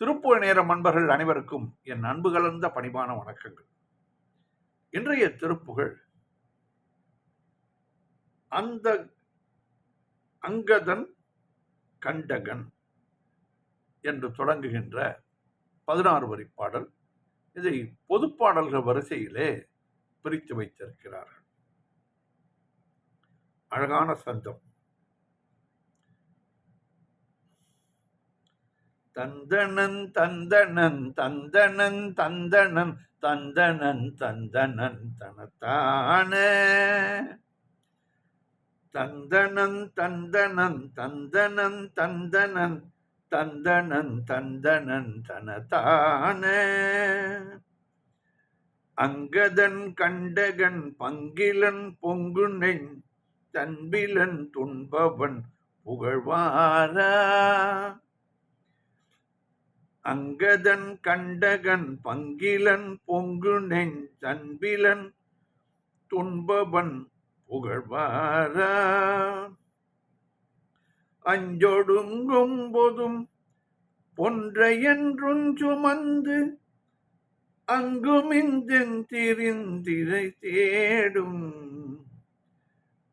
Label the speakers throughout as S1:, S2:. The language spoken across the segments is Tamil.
S1: திருப்புவ நேரம் அன்பர்கள் அனைவருக்கும் என் அன்பு கலந்த பணிவான வணக்கங்கள். இன்றைய திருப்புகழ் அந்த அங்கதன் கண்டகன் என்று தொடங்குகின்ற பதினாறு வரி பாடல். இதை பொதுப்பாடல்கள் வரிசையிலே பிரித்து வைத்திருக்கிறார்கள். அழகான சந்தம். தந்தனன் தந்தனன் தந்தனன் தந்தனன் தந்தனன் தந்தனன் தனத்தான. தந்தனன் தந்தனன் தந்தனன் தந்தனன் தந்தனன் தந்தனன் தனத்தான. அங்கதன் கண்டகன் பங்கிலன் பொங்குனென் தன்பிலன் துன்பவன் புகழ்வாரா? அங்கதன் கண்டகன் பங்கிலன் பொங்கு நெஞ்சன்பிலன் துன்பவன் புகழ்வாரா? அஞ்சொடுங்கும் போதும் பொன்றையன்றும் சுமந்து அங்குமிந்தென் திரிந்திரை தேடும்.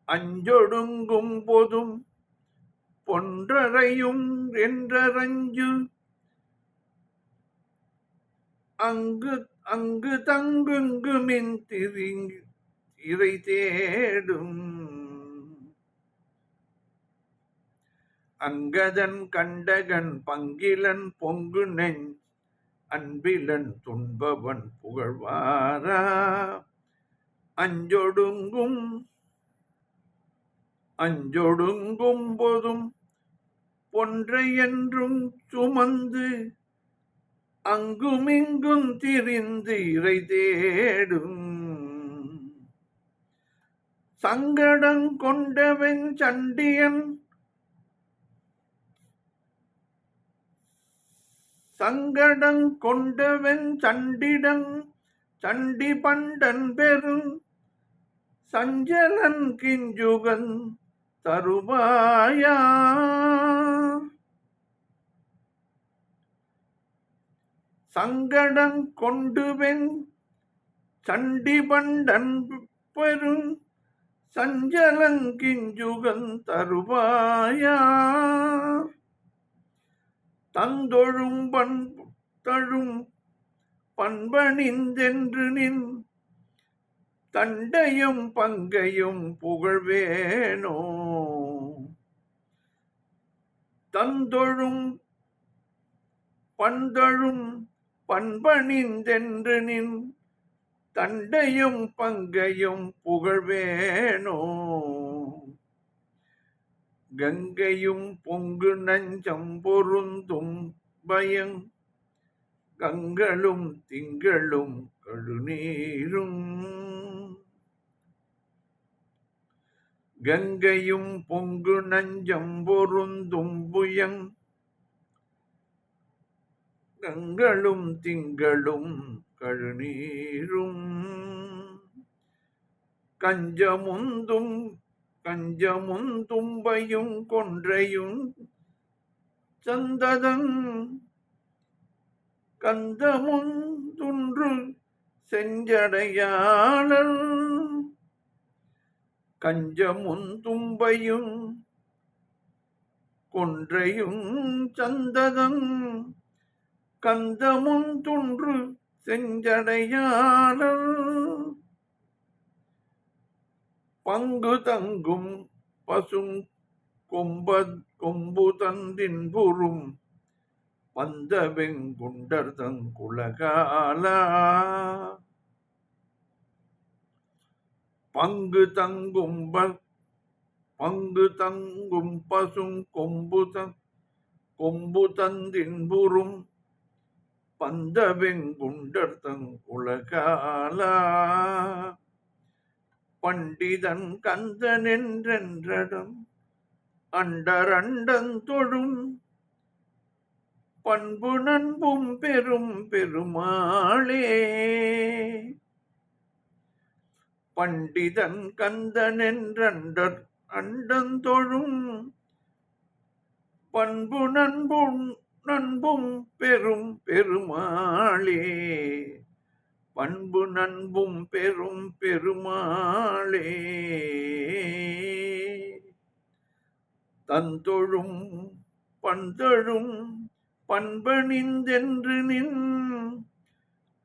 S1: அஞ்சொடுங்கும் போதும் பொன்றரையும் என்றரஞ்சு அங்கு அங்கு தங்குங்குமின் திரிங்கு இறை தேடும். அங்கதன் கண்டகன் பங்கிலன் பொங்கு நெஞ் அன்பிலன் துன்பவன் புகழ்வாரா? அஞ்சொடுங்கும் அஞ்சொடுங்கும் போதும் பொன்றையென்றும் சுமந்து அங்குமிங்கும் திரிந்து இறை தேடும். சங்கடம் கொண்டவன் சண்டியன் சங்கடம் கொண்டவன் சண்டிடன் சண்டி பண்டன் பெரும் சஞ்சலன் கிஞ்சுகன் தருவாயா? சங்கடம் கொண்டுவென் சண்டி பண்டன் பெரும் சஞ்சலங்கிஞ்சுகன் தருவாயா? தந்தொழும் பண் தழும் பண்பணிந்தென்று நின் தண்டையும் பங்கையும் புகழ்வேனோ? தந்தொழும் பண்தழும் பண்பணிந்தென்று நின் தண்டையும் பங்கையும் புகழ்வேனோ? கங்கையும் பொங்கு நஞ்சம் பொருந்தும் பயம் கங்களும் திங்களும் கழுநீரும் கங்கையும் பொங்கு நஞ்சம் பொருந்தும் புயங் கங்களும் திங்களும் கழுநீரும். கஞ்சமுந்தும் கஞ்சமும் தும்பையும் கொன்றையும் சந்ததங் கந்தமும் துன்று செஞ்சடையாளர் கஞ்சமும் தும்பையும் கொன்றையும் சந்ததம் கந்தமும் துன்று செஞ்சடையாளர் பங்கு தங்கும் பசும் கொம்ப கொம்பு தந்தின் புறும் வந்த வெங்குண்டர் தங்குலகாலா பங்கு தங்கும் பங்கு தங்கும் பசும் கொம்பு தங் கொம்பு தந்தின் புறும் பந்த வெங்குண்டர் தங்குலகாலா காலா பண்டிதன் கந்தனென்றென்றடம் அண்டரண்டன் தொழும் பண்பு நண்பும் பெரும் பெருமாளே. பண்டிதன் கந்தனென்றண்டர் அண்டந்தொழும் பண்பு நண்பும் நண்பும் பெரும் பெருமாளே. பண்பு நண்பும் பெரும் பெருமாளே. தந்தொழும் பந்தழும் பண்பணிந்தென்று நின்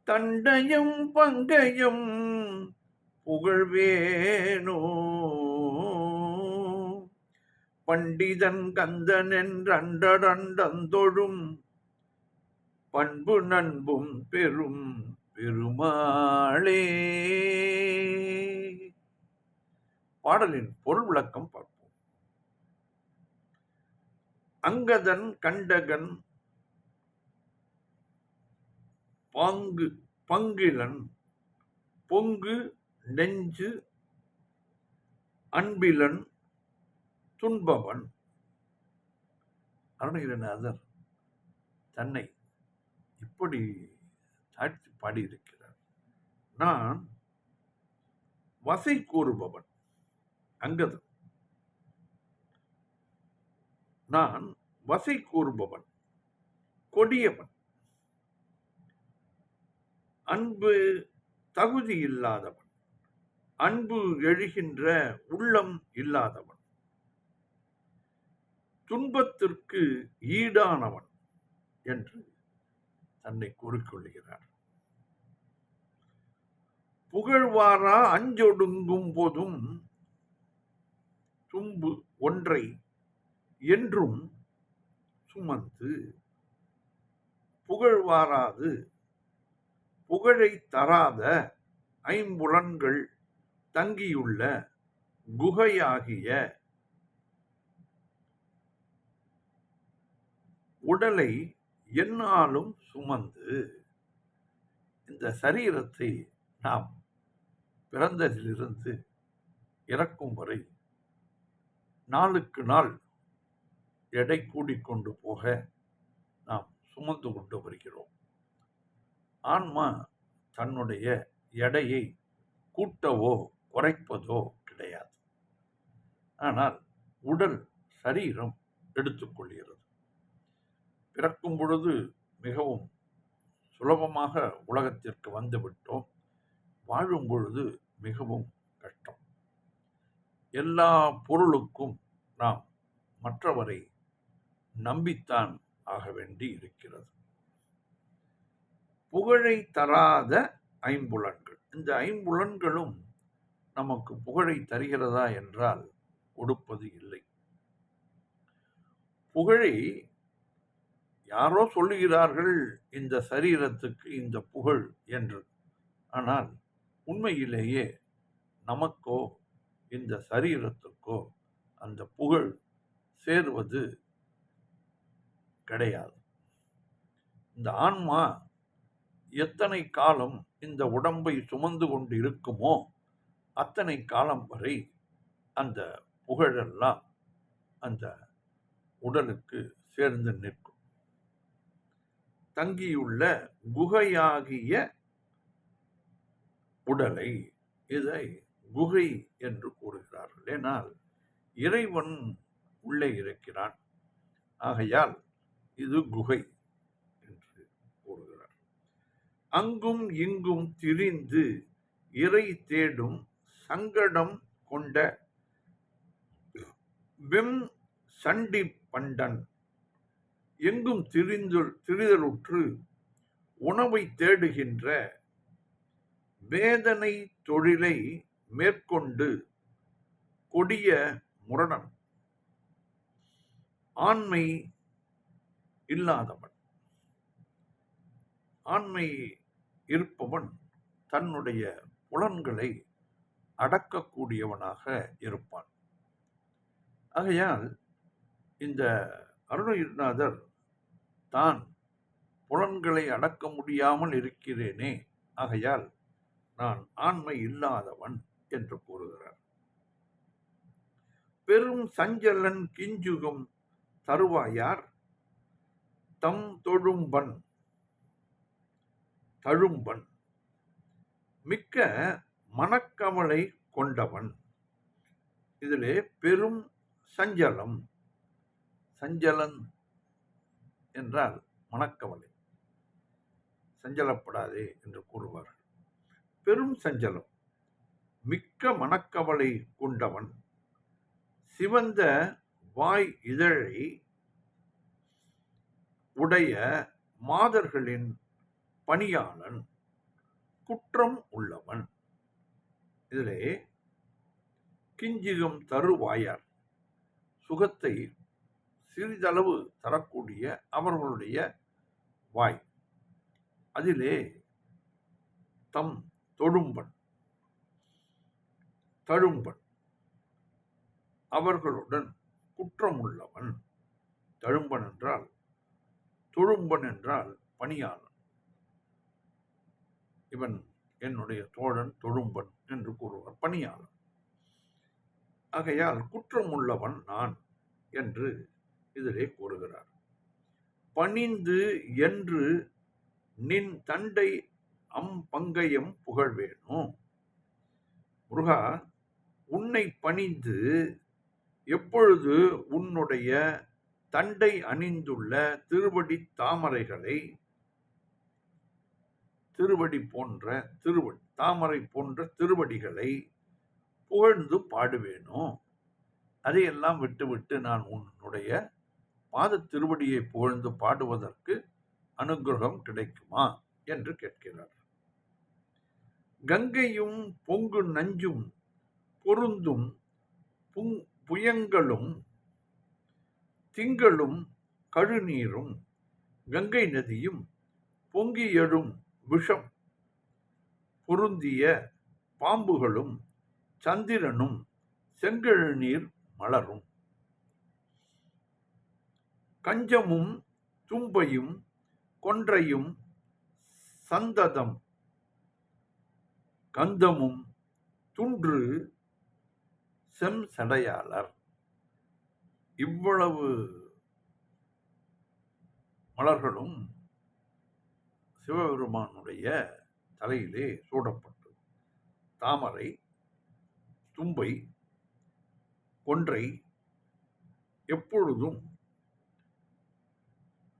S1: தண்டையும் பங்கையும் புகழ்வேனோ. பண்டிதன் கந்தன் என்றண்டடண்டந்தொழும் பண்பு நண்பும் பெரும் பெருமாளே. பாடலின் பொருள் விளக்கம் பார்ப்போம். அங்கதன் கண்டகன் பாங்கு பங்கிலன் பொங்கு நெஞ்சு அன்பிலன் துன்பவன் அருணகிரிநாதர் தன்னை இப்படி தாழ்த்தி பாடியிருக்கிறார். நான் வசை கூறுபவன் அங்கது. நான் வசை கூறுபவன் கொடியவன். அன்பு தகுதி இல்லாதவன் அன்பு எழுகின்ற உள்ளம் இல்லாதவன். துன்பத்திற்கு ஈடானவன் என்று தன்னை கூறிக்கொள்கிறார். புகழ்வாரா அஞ்சொடுங்கும் போதும் தும்பு ஒன்றை என்றும் சுமந்து புகழ்வாராது புகழை தராத ஐம்புலன்கள் தங்கியுள்ள குகையாகிய உடலை என்னாலும் சுமந்து இந்த சரீரத்தை நாம் பிறந்ததிலிருந்து இறக்கும் வரை நாளுக்கு நாள் எடை கூடிக்கொண்டு போக நாம் சுமந்து கொண்டு வருகிறோம். ஆன்மா தன்னுடைய எடையை கூட்டவோ குறைப்பதோ கிடையாது. ஆனால் உடல் சரீரம் எடுத்துக்கொள்கிறது பிறக்கும் பொழுது மிகவும் சுலபமாக உலகத்திற்கு வந்துவிட்டோம் வாழும் பொழுது மிகவும் கஷ்டம். எல்லா பொருளுக்கும் நாம் மற்றவரை நம்பித்தான் ஆக வேண்டி இருக்கிறது. புகழை தராத ஐம்புலன்கள். இந்த ஐம்புலன்களும் நமக்கு புகழை தருகிறதா என்றால் கொடுப்பது இல்லை. புகழை யாரோ சொல்லுகிறார்கள் இந்த சரீரத்துக்கு இந்த புகழ் என்று. ஆனால் உண்மையிலேயே நமக்கோ இந்த சரீரத்துக்கோ அந்த புகழ் சேருவது கிடையாது. இந்த ஆன்மா எத்தனை காலம் இந்த உடம்பை சுமந்து கொண்டு இருக்குமோ அத்தனை காலம் வரை அந்த புகழெல்லாம் அந்த உடலுக்கு சேர்ந்து நிற்கும். தங்கியுள்ள குகையாகிய உடலை இதை குகை என்று கூறுகிறார்கள். ஏனால் இறைவன் உள்ளே இருக்கிறான். ஆகையால் இது குகை என்று கூறுகிறார். அங்கும் இங்கும் திரிந்து இறை தேடும் சங்கடம் கொண்ட விம் சண்டி பண்டன் எங்கும் திரிந்து திரிதலுற்று உணவை தேடுகின்ற வேதனை தொழிலை மேற்கொண்டு கொடிய முரணன் ஆண்மை இல்லாதவன். ஆண்மை இருப்பவன் தன்னுடைய புலன்களை அடக்கக்கூடியவனாக இருப்பான். ஆகையால் இந்த அருணகிரிநாதர் தான் புலன்களை அடக்க முடியாமல் இருக்கிறேனே. ஆகையால் நான் ஆண்மை இல்லாதவன் என்று கூறுகிறார். பெரும் சஞ்சலன் கிஞ்சுகம் தருவாயார்? தம் தொழும்பன் தழும்பன் மிக்க மனக்கவலை கொண்டவன். இதிலே பெரும் சஞ்சலம் சஞ்சலன் என்றால் மனக்கவலை. சஞ்சலப்படாதே என்று கூறுவார்கள். பெரும் சஞ்சலம். மிக்க மனக்கவலை கொண்டவன் சிவந்த வாய் இதழை உடைய மாதர்களின் பணியாளன் குற்றம் உள்ளவன். இதிலே கிஞ்சிகம் தருவாயார். சுகத்தை சிறிதளவு தரக்கூடிய அவர்களுடைய வாய். அதிலே தம் தொழும்பன் தழும்பன். அவர்களுடன் குற்றமுள்ளவன். தழும்பன் என்றால் தொழும்பன் என்றால் பணியாளன். இவன் என்னுடைய தோழன் தொழும்பன் என்று கூறுவார் பணியாளன். ஆகையால் குற்றமுள்ளவன் நான் என்று இதிலே கூறுகிறார். பணிந்து என்று நின் தண்டை அம்பங்கையம் புகழ்வேணும் முருகா உன்னை பணிந்து எப்பொழுது உன்னுடைய தண்டை அணிந்துள்ள திருவடி தாமரைகளை திருவடி போன்ற திருவடி தாமரை போன்ற திருவடிகளை புகழ்ந்து பாடுவேனோ? அதையெல்லாம் விட்டுவிட்டு நான் உன்னுடைய பாத திருவடியை புகழ்ந்து பாடுவதற்கு அனுகிரகம் கிடைக்குமா? என்று கேட்கிறார். கங்கையும் பொங்கு நஞ்சும் பொருந்தும் புங் புயங்களும் திங்களும் கழுநீரும் கங்கை நதியும் பொங்கி எழும் விஷம் பொருந்திய பாம்புகளும் சந்திரனும் செங்கழுநீர் மலரும். கஞ்சமும் தும்பையும் கொன்றையும் சந்ததம். கந்தமும் துன்று செம் சடையாளர். இவ்வளவு மலர்களும் சிவபெருமானுடைய தலையிலே சூடப்பட்டது தாமரை தும்பை கொன்றை எப்பொழுதும்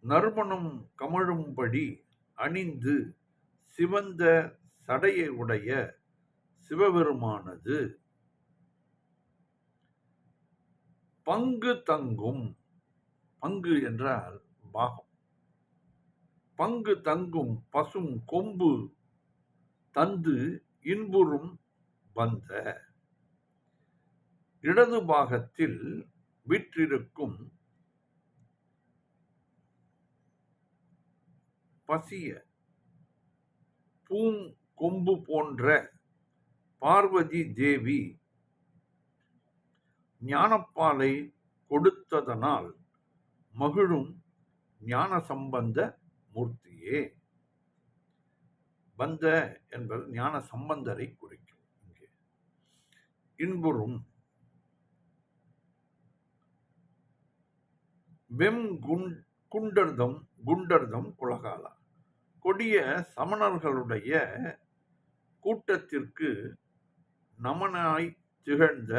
S1: நறுமணம் கமழும்படி அணிந்து சிவந்த சடையை உடைய சிவபெருமானது. பங்கு தங்கும் பங்கு என்றால் பாகம். பங்கு தங்கும் பசும் கொம்பு தந்து இன்புறும் வந்த. இடது பாகத்தில் விற்றிருக்கும் பசிய பூங்கொம்பு போன்ற பார்வதி தேவி ஞானப்பாலை கொடுத்ததனால் மகிழும் ஞான சம்பந்த மூர்த்தியே. வந்த என்பது ஞான சம்பந்தரை குறிக்கும் இங்கே. இன்புறும். வெம் குண்டர்தம் குண்டர்தம் குலகாலா. கொடிய சமணர்களுடைய கூட்டத்திற்கு நமனாய் திகழ்ந்த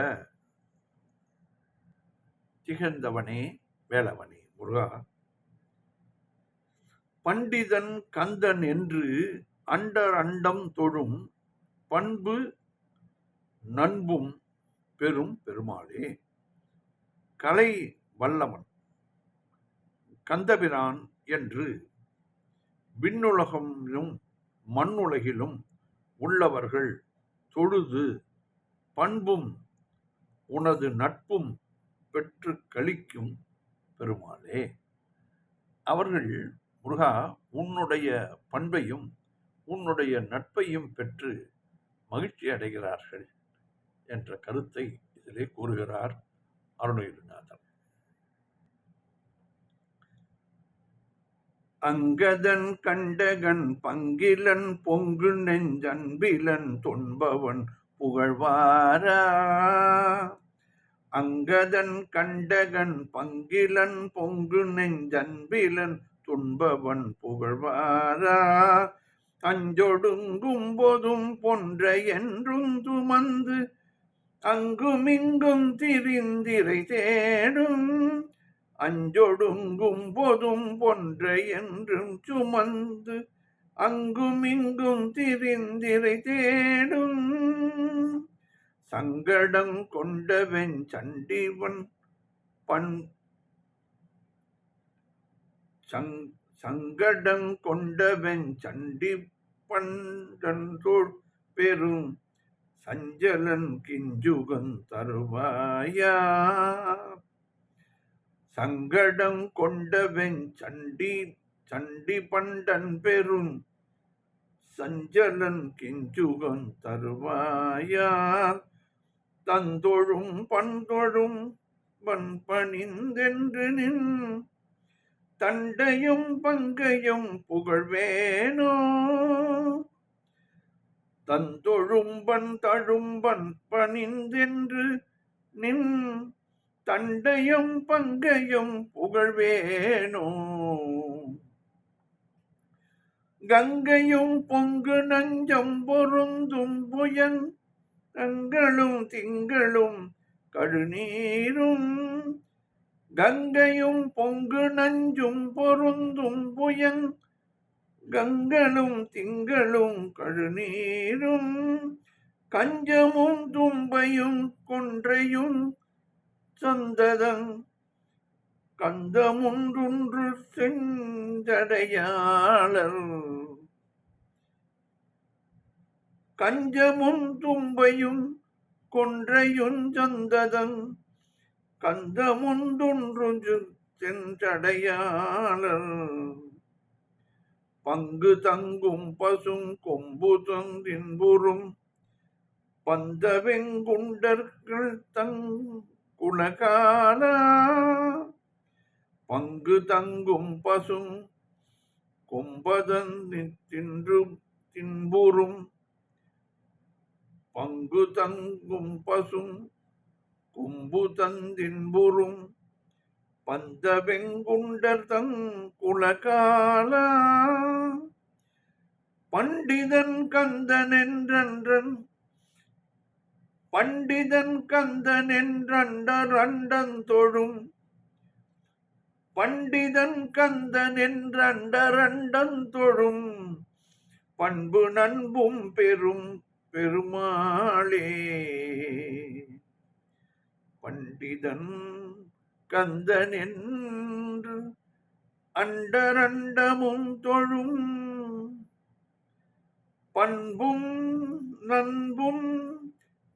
S1: திகழ்ந்தவனே வேலவனே முருகா. பண்டிதன் கந்தன் என்று அண்டர் அண்டம் தொழும் பண்பு நண்பும் பெரும் பெருமாளே. கலை வல்லவன் கந்தபிரான் என்று விண்ணுலகிலும் மண்ணுலகிலும் உள்ளவர்கள் தொழுது பண்பும் உனது நட்பும் பெற்று கழிக்கும் பெருமாளே. அவர்கள் முருகா உன்னுடைய பண்பையும் உன்னுடைய நட்பையும் பெற்று மகிழ்ச்சி அடைகிறார்கள் என்ற கருத்தை இதிலே கூறுகிறார் அருணகிரி. அங்கதன் கண்டகன் பங்கிலன் பொங்கு நெஞ்சன்பிலன் தொன்பவன் புகழ்வாரா? அங்கதன் கண்டகன் பங்கிலன் பொங்கு நெஞ்சன்பிலன் துன்பவன் புகழ்வாரா? அஞ்சொடுங்கும் போதும் பொன்ற என்றும் துமந்து அங்குமிங்கும் திரிந்திரை தேடும் அஞ்சொடுங்கும் போதும் பொன்றை என்றும் சுமந்து அங்கும் இங்கும் திரிந்திரை தேடும். சங்கடம் கொண்டவன் சண்டிவன் பண் சங் சங்கடம் கொண்டவன் சண்டி பண்டன்றோள் பெரும் சஞ்சலன் கிஞ்சுகன் தருவாயா? சங்கடம் கொண்டவன் சண்டி சண்டி பண்டன் பெரும் சஞ்சலன் கிஞ்சுகன் தருவாயார். தந்தொழும் பண்தொழும் வன்பணிந்தென்று நின் தண்டையும் பங்கையும் புகழ்வேனோ. தந்தொழும்பன் தழும்பன் பணிந்தென்று நின் தண்டையும் பங்கையும் புகழ்வேனோ? கங்கையும் பொங்கு நஞ்சம் பொருந்தும் புயன் கங்களும் திங்களும் கடுநீரும். கங்கையும் பொங்கு நஞ்சும் பொருந்தும் புயன் கங்களும் திங்களும் கழுநீரும் கஞ்சமும் தும்பையும் கொன்றையும் சந்ததங் கந்தமுன்றுன்று செஞ்சடையாளர். கஞ்சமும் தும்பையும் கொன்றையும் சந்ததங் கந்தமுண்டொன்று சென்றடையாளர் பங்கு தங்கும் பசும் கொம்பு தந்தின்புறும் பந்தவெங்குண்டர்கள் தங் குலகால பங்கு தங்கும் பசும் கொம்பதன் தின்று தின்புறும் பங்கு தங்கும் பசும் கும்பு தந்தின்புறும் பந்த வெங்குண்டர் தங் குலகால பண்டிதன் கந்தன் என்றன்றன் பண்டிதன் கந்தன் என்றண்டர் அண்டன் தொழும் பண்டிதன் கந்தன் என்றண்டரண்டன் தொழும் பண்பு நண்பும் பெரும் பெருமாளே. பண்டிதன் கந்தன் என்று அண்டரண்டமும் தொழும். பண்பும் நண்பும்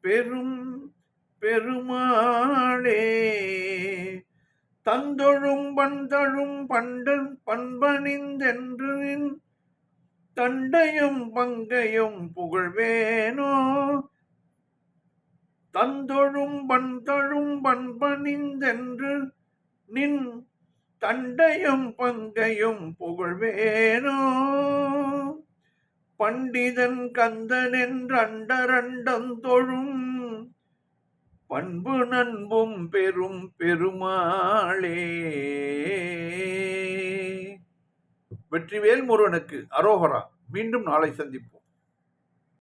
S1: பெரும் பெருமாளே தந்தொழும் பந்தழும் பண்டன் பண்பணிந்தென்று நின் தண்டையும் பங்கையும் புகழ்வேனோ. தந்தொழும் பந்தழும் பண்பணிந்தென்று நின் தண்டையும் பங்கையும் புகழ்வேனோ. பண்டிதன் கந்தன் என்றண்டரண்டம் தொழும் பண்பு நண்பும் பெரும் பெருமாளே. வெற்றிவேல் முருகனுக்கு அரோகரா. மீண்டும் நாளை சந்திப்போம்.